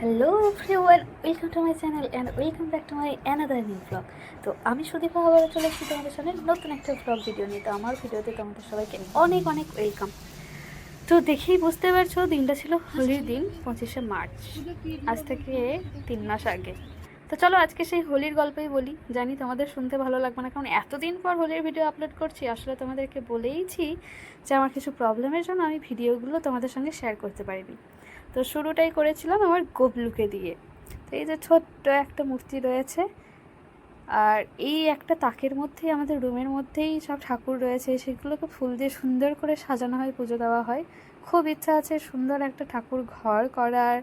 Hello everyone welcome to my channel and welcome back to my another new blog তো আমি সুদীপা আবার চলে এসেছি তোমাদের সামনে নতুন একটা ব্লগ ভিডিও নিয়ে। তো আমার ভিডিওতে তোমাদের সবাইকে অনেক অনেক ওয়েলকাম তো দেখেই বুঝতে পারছ, দিনটা ছিল হোলির দিন, পঁচিশে মার্চ। আজ থেকে তিন মাস আগে। তো চলো আজকে সেই হোলির গল্পই বলি। জানি তোমাদের শুনতে ভালো লাগবে না, কারণ এতদিন পর হোলির ভিডিও আপলোড করছি, আসলে তোমাদেরকে বলেইছি যে আমার কিছু প্রবলেমের জন্য আমি ভিডিওগুলো তোমাদের সঙ্গে শেয়ার করতে পারিনি। তো শুরুটাই করেছিলাম আমার গোবলুকে দিয়ে। তো এই যে ছোট্ট একটা মূর্তি রয়েছে, আর এই একটা তাকের মধ্যেই, আমাদের রুমের মধ্যেই সব ঠাকুর রয়েছে, সেগুলোকে ফুল দিয়ে সুন্দর করে সাজানো হয়, পুজো দেওয়া হয়। খুব ইচ্ছা আছে সুন্দর একটা ঠাকুর ঘর করার,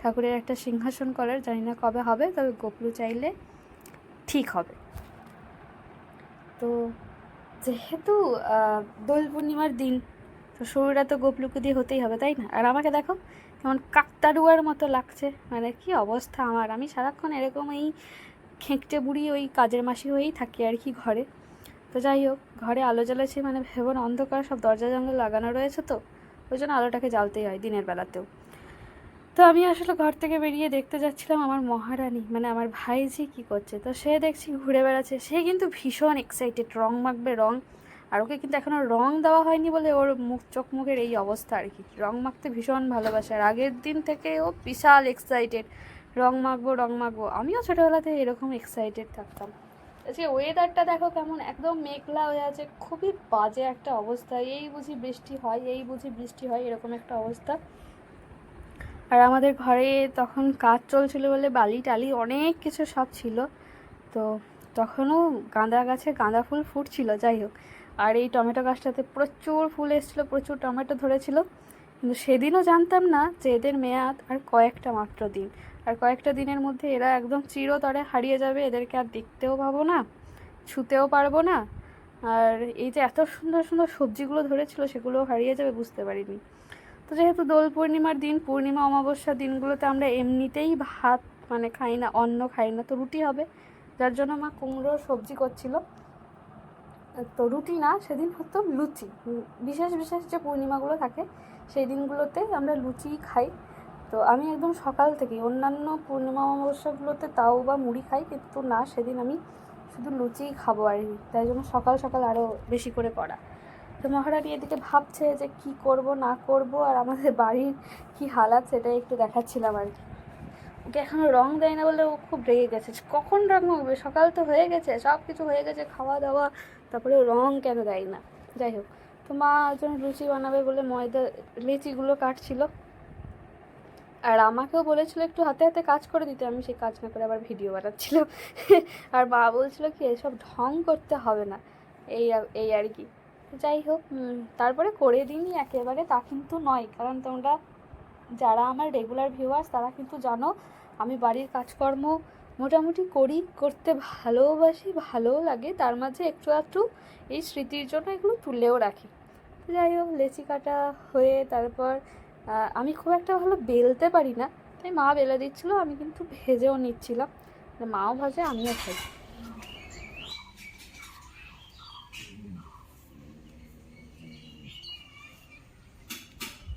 ঠাকুরের একটা সিংহাসন করার, জানি না কবে হবে, তবে গোপলু চাইলে ঠিক হবে। তো যেহেতু দোল পূর্ণিমার দিন, তো শুরুটা তো গোপলুকে দিয়ে হতেই হবে, তাই না? আর আমাকে দেখো কেমন কাকতাড়ুয়ার মতো লাগছে। মানে কি অবস্থা আমার? আমি সারাক্ষণ এরকম এই খেঁকটে বুড়ি ওই কাজের মাসি হয়েই থাকি আর কি ঘরে। তো যাই হোক, ঘরে আলো জ্বালাচ্ছি মানে ভেবন অন্ধকার, সব দরজা জানলা লাগানো রয়েছে তো, ওই জন্য আলোটাকে জ্বালতেই হয় দিনের বেলাতেও। তো আমি আসলে ঘর থেকে বেরিয়ে দেখতে যাচ্ছিলাম আমার মহারানী মানে আমার ভাইজি কি করছে? তো সে দেখছি ঘুরে বেড়াচ্ছে, সে কিন্তু ভীষণ এক্সাইটেড রং মাখবে রং। আর ওকে কিন্তু এখনও রং দেওয়া হয়নি বলে ওর মুখ চোখ মুখের এই অবস্থা আর কি। রং মাখতে ভীষণ ভালোবাসে আর আগের দিন থেকে ও বিশাল এক্সাইটেড রং মাখবো রং মাখবো। আমিও ছোটোবেলাতে এরকম এক্সাইটেড থাকতাম। আজকে ওয়েদারটা দেখো কেমন, একদম মেঘলা হয়ে আছে, খুবই বাজে একটা অবস্থা। এই বুঝি বৃষ্টি হয়, এই বুঝি বৃষ্টি হয়, এরকম একটা অবস্থা। আর আমাদের ঘরে তখন কাজ চলছিল বলে বালি টালি অনেক কিছু সব ছিল। তো তখনও গাঁদা গাছে গাঁদা ফুল ফুটছিল, যাই হোক। আর এই টমেটো গাছটাতে প্রচুর ফুল এসেছিল, প্রচুর টমেটো ধরেছিল। কিন্তু সেদিনও জানতাম না যে এদের মেয়াদ আর কয়েকটা মাত্র দিন। আর কয়েকটা দিনের মধ্যে এরা একদম চিরতরে হারিয়ে যাবে, এদেরকে আর দেখতেও পাবো না, ছুতেও পারব না। আর এই যে এত সুন্দর সুন্দর সবজিগুলো ধরেছিল, সেগুলোও হারিয়ে যাবে, বুঝতে পারিনি। তো যেহেতু দোল পূর্ণিমার দিন, পূর্ণিমা অমাবস্যার দিনগুলোতে আমরা এমনিতেই ভাত মানে খাই না, অন্ন খাই না, তো রুটি হবে। যার জন্য মা কুমড়োর সবজি করছিল। তো রুটি না, সেদিন হতো লুচি। বিশেষ বিশেষ যে পূর্ণিমাগুলো থাকে, সেই দিনগুলোতে আমরা লুচি খাই। তো আমি একদম সকাল থেকে, অন্যান্য পূর্ণিমা অমাবস্যাগুলোতে তাও বা মুড়ি খাই, কিন্তু না, সেদিন আমি শুধু লুচিই খাব আর কি। তাই জন্য সকাল সকাল আরও বেশি করে করা। তো মহারানী এদিকে ভাবছে যে কি করব, না করব, আর আমাদের বাড়ির কি হালাত সেটাই একটু দেখাচ্ছিলাম আর কি। ওকে এখনও রং দেয় না বলে ও খুব রেগে গেছে। কখন রং হবে? সকাল তো হয়ে গেছে সব কিছু হয়ে গেছে খাওয়া দাওয়া তারপরে রং কেন দেয় না? যাই হোক, তো মা একজন লুচি বানাবে বলে ময়দা, লিচিগুলো কাটছিল। আর আমাকেও বলেছিল একটু হাতে হাতে কাজ করে দিতে, আমি সেই কাজ না করে আবার ভিডিও বানাচ্ছিলাম। আর মা বলছিল কি, এসব ঢং করতে হবে না, এই এই আর কি। যাই হোক তারপরে করে দিইনি একেবারে, তা কিন্তু নয়, কারণ তোমরা যারা আমার রেগুলার ভিউয়ার্স তারা কিন্তু জানো, আমি বাড়ির কাজকর্ম মোটামুটি করি, করতে ভালোবাসি, ভালোও লাগে। তার মাঝে একটু একটু এই স্মৃতির জন্য এগুলো তুলেও রাখি। যাই হোক, লেচি কাটা হয়ে তারপর আমি খুব একটা ভালো বেলতে পারি না। তাই মা বেলে দিচ্ছিল, আমি কিন্তু ভেজেও নিচ্ছিলাম। মানে মাও ভাজে, আমিও খাই।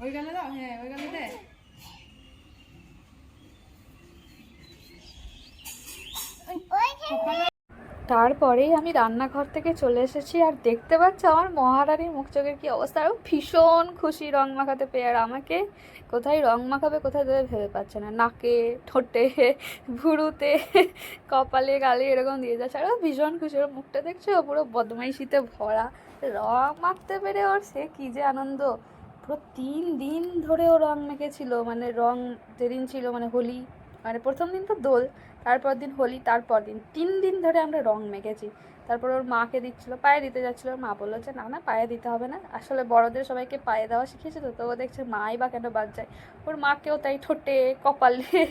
ওই গালে দাও হ্যাঁ ওই গালে দে। তারপরেই আমি রান্নাঘর থেকে চলে এসেছি আর দেখতে পাচ্ছি আমার মহারানীর মুখ চোখের কি অবস্থা? আরও ভীষণ খুশি রং মাখাতে পেয়ে। আর আমাকে কোথায় রং মাখাবে, কোথায় দেবে ভেবে পাচ্ছে না। নাকে, ঠোঁটে, ভুরুতে, কপালে, গালে এরকম দিয়ে যাচ্ছে। আর ভীষণ খুশি। ওর মুখটা দেখছ? পুরো বদমাইশিতে ভরা। রং মাখতে পেরে ওর সে কী যে আনন্দ। পুরো তিন দিন ধরে ও রং মেখেছিল। মানে রং যেদিন ছিল মানে হোলি। মানে প্রথম দিন তো দোল। তারপর দিন হোলি তারপর দিন। তিন দিন ধরে আমরা রং মেখেছি। তারপর ওর মাকে দিচ্ছিল, পায়ে দিতে যাচ্ছিল। ওর মা বলল যে, না না, পায়ে দিতে হবে না। আসলে বড়দের সবাইকে পায়ে দেওয়া শিখিয়েছে তো তো দেখছে মাই বা কেন বাদ যায়? ওর মাকেও তাই ঠোঁটে, কপালে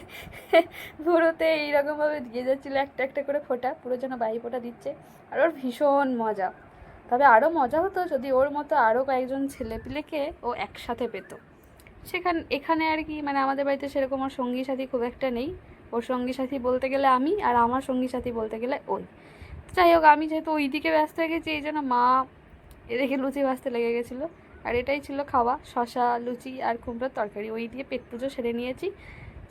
ভুরুতে এইরকমভাবে দিয়ে যাচ্ছিল একটা একটা করে ফোঁটা। পুরো যেন বাই ফোঁটা দিচ্ছে। আর ওর ভীষণ মজা। তবে আরও মজা হতো যদি ওর মতো আরও কয়েকজন ছেলেপিলেকে ও একসাথে পেতো। সেখান, এখানে আর কি মানে আমাদের বাড়িতে সেরকম ওর সঙ্গী সাথী খুব একটা নেই। ওর সঙ্গী সাথী বলতে গেলে আমি আর আমার সঙ্গী সাথী বলতে গেলে ওই। যাই হোক, আমি যেহেতু ওই দিকে ব্যস্ত হয়ে গেছি, এই জন্য মা এদিকে লুচি ভাজতে লেগে গেছিল। আর এটাই ছিল খাওয়া শশা লুচি আর কুমড়োর তরকারি। ওই দিয়ে পেট পুজো সেরে নিয়েছি।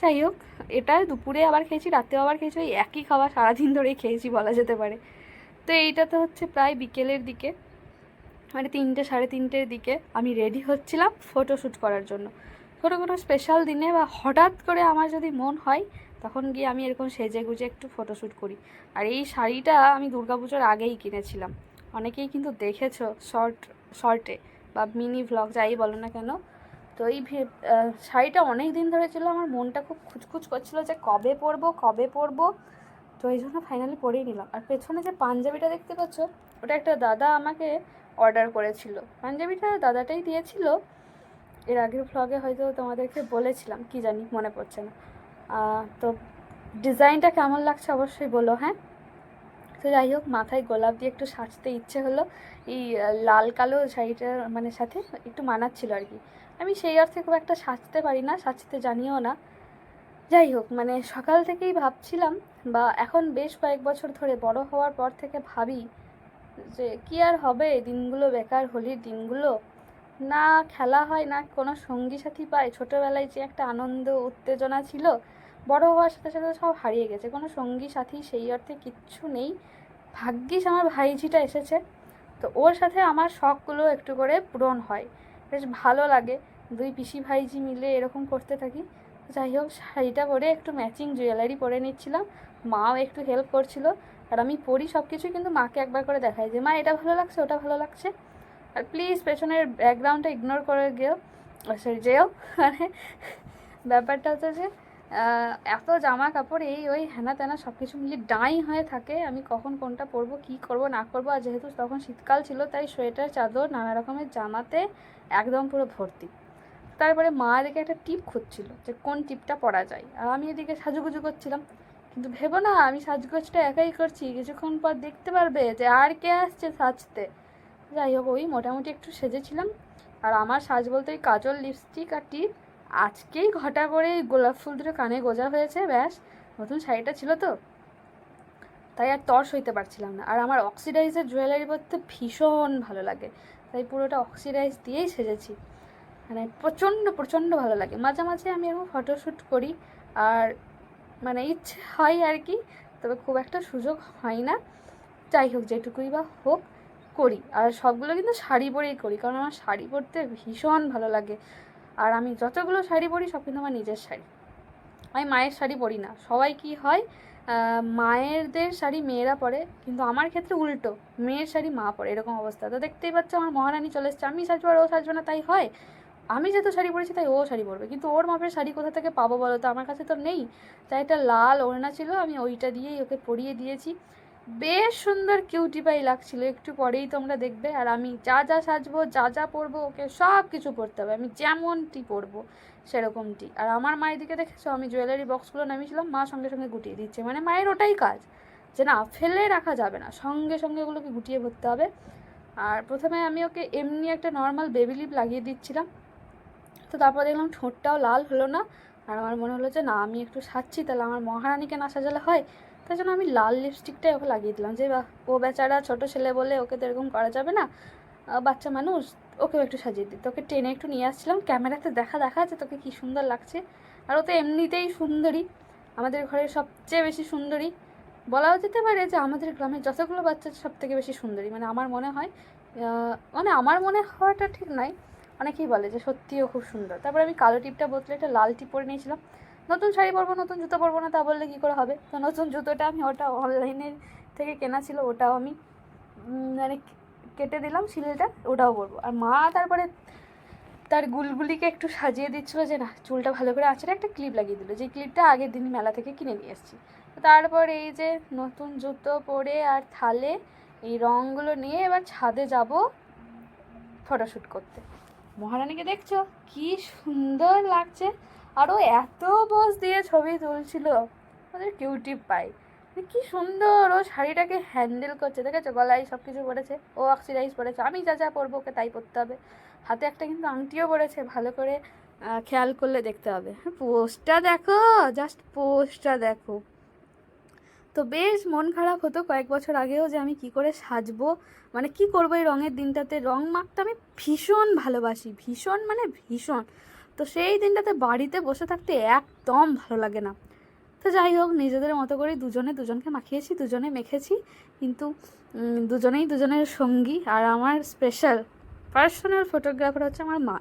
যাই হোক, এটা দুপুরে আবার খেয়েছি, রাতেও আবার খেয়েছি, ওই একই খাবার সারাদিন ধরেই খেয়েছি বলা যেতে পারে। তো এইটা তো হচ্ছে প্রায় বিকেলের দিকে মানে তিনটে, সাড়ে তিনটের দিকে আমি রেডি হচ্ছিলাম ফটোশ্যুট করার জন্য। কোনো কোনো স্পেশাল দিনে বা হঠাৎ করে আমার যদি মন হয় তখন গিয়ে আমি এরকম সেজে গুজে একটু ফটোশ্যুট করি। আর এই শাড়িটা আমি দুর্গাপুজোর আগেই কিনেছিলাম। অনেকেই কিন্তু দেখেছ শর্ট শর্টে বা মিনি ভ্লগ যাই বলো না কেন। তো এই শাড়িটা অনেক দিন ধরে ছিল, আমার মনটা খুব খুচখুচ করছিল যে কবে পরবো কবে পরবো। তো এই জন্য ফাইনালি পরেই নিলাম। আর পেছনে যে পাঞ্জাবিটা দেখতে পাচ্ছ, ওটা একটা দাদা আমাকে অর্ডার করেছিল। পাঞ্জাবিটা দাদাটাই দিয়েছিল। এর আগের ভ্লগে হয়তো তোমাদেরকে বলেছিলাম, কি জানি, মনে পড়ছে না। তো ডিজাইনটা কেমন লাগছে অবশ্যই বলো হ্যাঁ? তো যাই হোক, মাথায় গোলাপ দিয়ে একটু সাজতে ইচ্ছে হলো। এই লাল কালো শাড়িটার মানে সাথে একটু মানাচ্ছিল আর কি। আমি সেই অর্থে খুব একটা সাজতে পারি না, সাজতে জানিও না। যাই হোক মানে সকাল থেকেই ভাবছিলাম বা এখন বেশ কয়েক বছর ধরে বড় হওয়ার পর থেকে ভাবি যে কি আর হবে দিনগুলো বেকার, হোলির দিনগুলো। না খেলা হয়, না কোনো সঙ্গী সাথী পায় ছোটোবেলায় যে একটা আনন্দ, উত্তেজনা ছিল বড় হওয়ার সাথে সাথে সব হারিয়ে গেছে। কোনো সঙ্গী, সাথী সেই অর্থে কিচ্ছু নেই। ভাগ্যিস আমার ভাইঝিটা এসেছে। তো ওর সাথে আমার শখগুলো একটু করে পূরণ হয়। বেশ ভালো লাগে। দুই পিসি ভাইঝি মিলে এরকম করতে থাকি। যাই হোক, শাড়িটা পরে একটু ম্যাচিং জুয়েলারি পরে নিচ্ছিলাম। মাও একটু হেল্প করছিল। আর আমি পরি সব কিছুই কিন্তু মাকে একবার করে দেখাই যে, মা, এটা ভালো লাগছে, ওটা ভালো লাগছে। আর প্লিজ পেছনের ব্যাকগ্রাউন্ডটা ইগনোর করে গেও সরি যেও। মানে ব্যাপারটা হচ্ছে যে এত জামা কাপড় এই ওই হেনা তেনা সব কিছু মিলিয়ে ডাই হয়ে থাকে। আমি কখন কোনটা পরবো, কি করব, না করব, আর যেহেতু তখন শীতকাল ছিল, তাই সোয়েটার, চাদর, নানা রকমের জামাতে একদম পুরো ভর্তি। তারপরে মা এদিকে একটা টিপ খুঁজছিল যে কোন টিপটা পরা যায়। আর আমি এদিকে সাজুগুজু করছিলাম। কিন্তু ভেবো না, আমি সাজগোজটা একাই করছি। কিছুক্ষণ পর দেখতে পারবে যে আর কে আসছে সাজতে। যাই হোক, ওই মোটামুটি একটু সেজেছিলাম। আর আমার সাজ বলতে ওই কাজল লিপস্টিক আর টিপ আজকেই ঘটা করে গোলাপ ফুল দুটো কানে গোজা হয়েছে, ব্যাস। নতুন শাড়িটা ছিল তো। তাই আর তর সইতে পারছিলাম না। আর আমার অক্সিডাইজের জুয়েলারি পরতে ভীষণ ভালো লাগে। তাই পুরোটা অক্সিডাইজ দিয়েই সেজেছি। মানে প্রচণ্ড প্রচণ্ড ভালো লাগে। মাঝে মাঝে আমি এরকম ফটোশ্যুট করি। আর মানে ইচ্ছে হয় আর কি, তবে খুব একটা সুযোগ হয় না। যাই হোক, যেটুকুই বা হোক করি। আর সবগুলো কিন্তু শাড়ি পরেই করি। কারণ আমার শাড়ি পরতে ভীষণ ভালো লাগে। আর আমি যতগুলো শাড়ি পরি, সব কিন্তু আমার নিজের শাড়ি। আমি মায়ের শাড়ি পরি না। সবাই কি হয় মায়েরদের শাড়ি মেয়েরা পরে, কিন্তু আমার ক্ষেত্রে উল্টো। মেয়ের শাড়ি মা পরে, এরকম অবস্থা। তো দেখতেই পাচ্ছ, আমার মহারানী চলে এসছে। আমি সাজবো আর ও সাজবো না, তাই হয়? আমি যেহেতু শাড়ি পরেছি, তাই ও শাড়ি পরবে। কিন্তু ওর মাপের শাড়ি কোথা থেকে পাবো বলো তো? আমার কাছে তো নেই। তাই একটা লাল ওড়না ছিল, আমি ওইটা দিয়েই ওকে পরিয়ে দিয়েছি। বেশ সুন্দর কিউটি পাই লাগছিল, একটু পরেই তোমরা দেখবে। আর আমি যা যা সাজবো, যা যা পরবো, ওকে সব কিছু পরতে হবে। আমি যেমনটি পরবো, সেরকমটি। আর আমার মায়ের দিকে দেখেছ, আমি জুয়েলারি বক্সগুলো নামিয়েছিলাম, মা সঙ্গে সঙ্গে গুটিয়ে দিচ্ছে। মানে মায়ের ওটাই কাজ, যে না, ফেলে রাখা যাবে না, সঙ্গে সঙ্গে ওগুলোকে গুটিয়ে ভরতে হবে। আর প্রথমে আমি ওকে এমনি একটা নর্মাল বেবি লিপ লাগিয়ে দিচ্ছিলাম। তো তারপর দেখলাম ঠোঁটটাও লাল হলো না। আর আমার মনে হলো যে, না, আমি একটু সাজছি, তাহলে আমার মহারানীকে না সাজালে হয়। তাই জন্য আমি লাল লিপস্টিকটাই ওকে লাগিয়ে দিলাম। যে ও বেচারা ছোটো ছেলে বলে ওকে তো এরকম করা যাবে না। বাচ্চা মানুষ, ওকেও একটু সাজিয়ে দিই। তোকে টেনে একটু নিয়ে আসছিলাম। ক্যামেরাতে দেখা দেখা যে তোকে কী সুন্দর লাগছে। আর ও তো এমনিতেই সুন্দরী। আমাদের ঘরের সবচেয়ে বেশি সুন্দরী। বলাও যেতে পারে যে আমাদের গ্রামের যতগুলো বাচ্চা সব থেকে বেশি সুন্দরী। মানে আমার মনে হয় মানে আমার মনে হওয়াটা ঠিক নয় অনেকেই বলে যে সত্যিও খুব সুন্দর। তারপরে আমি কালো টিপটা বদলে একটা লাল টিপ পরে নিয়েছিলাম। নতুন শাড়ি পরবো, নতুন জুতো পরবো না তা বললে কী করে হবে? তো নতুন জুতোটা আমি, ওটা অনলাইনের থেকে কেনা ছিল, ওটাও আমি মানে কেটে দিলাম সিলটা ওটাও পরবো। আর মা তারপরে তার গুলগুলিকে একটু সাজিয়ে দিচ্ছিল যে, না, চুলটা ভালো করে আঁচড়ে একটা ক্লিপ লাগিয়ে দিল। যে ক্লিপটা আগের দিন মেলা থেকে কিনে নিয়ে এসেছি। তারপর এই যে নতুন জুতো পরে আর থালে এই রঙগুলো নিয়ে এবার ছাদে যাব ফটোশ্যুট করতে। মহারানীকে দেখছ? কি সুন্দর লাগছে। আর ও এত পোজ দিয়ে ছবি তুলছিল। ওদের কিউটি পাই মানে কি সুন্দর, ও শাড়িটাকে হ্যান্ডেল করছে। দেখেছ? গলায় সব কিছু পরেছে ও অক্সিডাইজ পরেছে আমি যা যা পরবো ওকে তাই পরতে হবে। হাতে একটা কিন্তু আংটিও পরেছে ভালো করে খেয়াল করলে দেখতে হবে। পোস্টটা দেখো জাস্ট পোস্টটা দেখো। তো বেশ মন খারাপ হতো কয়েক বছর আগেও যে আমি কি করে সাজবো। মানে কি করব এই রঙের দিনটাতে? রং মাখতে আমি ভীষণ ভালোবাসি। ভীষণ মানে ভীষণ। তো সেই দিনটাতে বাড়িতে বসে থাকতে একদম ভালো লাগে না। তো যাই হোক, নিজেদের মতো করে দুজনে দুজনকে মাখিয়েছি, দুজনে মেখেছি। কিন্তু দুজনেই দুজনের সঙ্গী। আর আমার স্পেশাল পার্সোনাল ফটোগ্রাফার হচ্ছে আমার মা।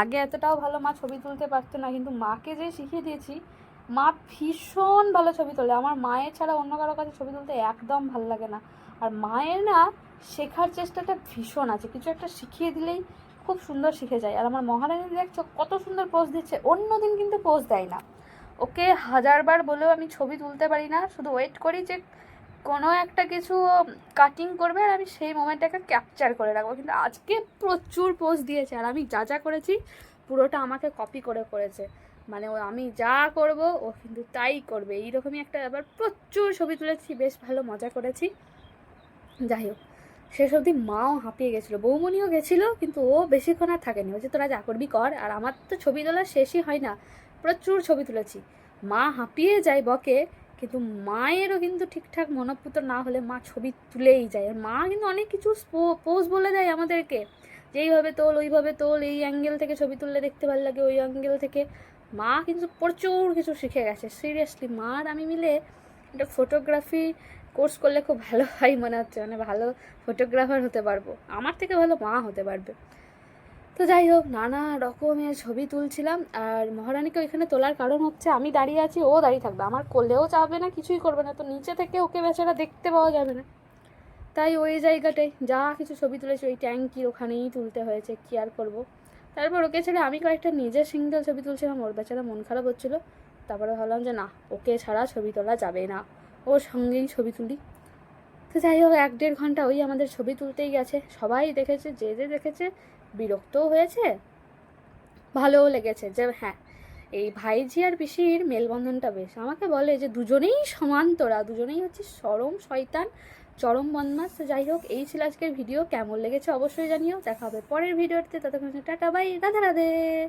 আগে এতটাও ভালো মা ছবি তুলতে পারতো না, কিন্তু মাকে যে শিখিয়ে দিয়েছি, মা ভীষণ ভালো ছবি তোলে। আমার মায়ের ছাড়া অন্য কারও কাছে ছবি তুলতে একদম ভালো লাগে না। আর মায়ের না শেখার চেষ্টাটা ভীষণ আছে। কিছু একটা শিখিয়ে দিলেই খুব সুন্দর শিখে যায়। আর আমার মহারানী দেখছ কত সুন্দর পোজ দিচ্ছে। অন্য দিন কিন্তু পোজ দেয় না। ওকে হাজারবার বলেও আমি ছবি তুলতে পারি না। শুধু ওয়েট করি যে কোনো একটা কিছু কাটিং করবে আর আমি সেই মোমেন্টটাকে ক্যাপচার করে রাখব। কিন্তু আজকে প্রচুর পোজ দিয়েছে। আর আমি যা যা করেছি, পুরোটা আমাকে কপি করে করেছে। মানে ও আমি যা করব, ও কিন্তু তাই করবে। এইরকমই একটা ব্যাপার। প্রচুর ছবি তুলেছি, বেশ ভালো মজা করেছি। যাই হোক। শেষ অবধি মাও হাঁপিয়ে গেছিল। বৌমনিও গেছিল, কিন্তু ও বেশিক্ষণ আর থাকেনি। ও যে তোরা যা করবি কর, আর আমার তো ছবি তোলা শেষই হয় না। প্রচুর ছবি তুলেছি। মা হাঁপিয়ে যায় বকে, কিন্তু মায়েরও কিন্তু ঠিকঠাক মনোপুত না হলে মা ছবি তুলেই যায়। আর মা কিন্তু অনেক কিছু পোজ বলে দেয় আমাদেরকে। যে এইভাবে তোল, ওইভাবে তোল, এই অ্যাঙ্গেল থেকে ছবি তুললে দেখতে ভালো লাগে, ওই অ্যাঙ্গেল থেকে। মা কিন্তু প্রচুর কিছু শিখে গেছে। সিরিয়াসলি, মা আর আমি মিলে একটা ফটোগ্রাফি কোর্স করলে খুব ভালো হয় মনে হচ্ছে মানে ভালো ফটোগ্রাফার হতে পারব। আমার থেকে ভালো মা হতে পারবে। তো যাই হোক, নানা রকমের ছবি তুলছিলাম, আর মহারানীকে ওইখানে তোলার কারণ হচ্ছে আমি দাঁড়িয়ে আছি, ও দাঁড়িয়ে থাকবে। আমার করলেও চাপবে না, কিছুই করবে না, তো নিচে থেকে ওকে বেচারা দেখতে পাওয়া যাবে না। তাই ওই জায়গাটায় যা কিছু ছবি তুলেছি, ওই ট্যাঙ্কির ওখানেই তুলতে হয়েছে, কী আর করব? তারপর ওকে ছেড়ে আমি কয়েকটা নিজের সিঙ্গেল ছবি তুলছিলাম, ওর বেচারা মন খারাপ হচ্ছিল। তারপরে ভাবলাম যে না, ওকে ছাড়া ছবি তোলা যাবে না। ওর সঙ্গেই ছবি তুলি। তো যাই হোক, এক দেড় ঘণ্টা ওই আমাদের ছবি তুলতেই গেছে। সবাই দেখেছে, যে যে দেখেছে, বিরক্তও হয়েছে, ভালোও লেগেছে। যে হ্যাঁ এই ভাইজি আর পিসির মেলবন্ধনটা বেশ। আমাকে বলে যে দুজনেই সমান তোরা, দুজনেই হচ্ছে সরম, শয়তান, চরম বদমাস। তো যাই হোক, এই ছিল আজকের ভিডিও। কেমন লেগেছে অবশ্যই জানিও। দেখা হবে পরের ভিডিওতে। ততক্ষণ টাটা, বাই। রাধে রাধে।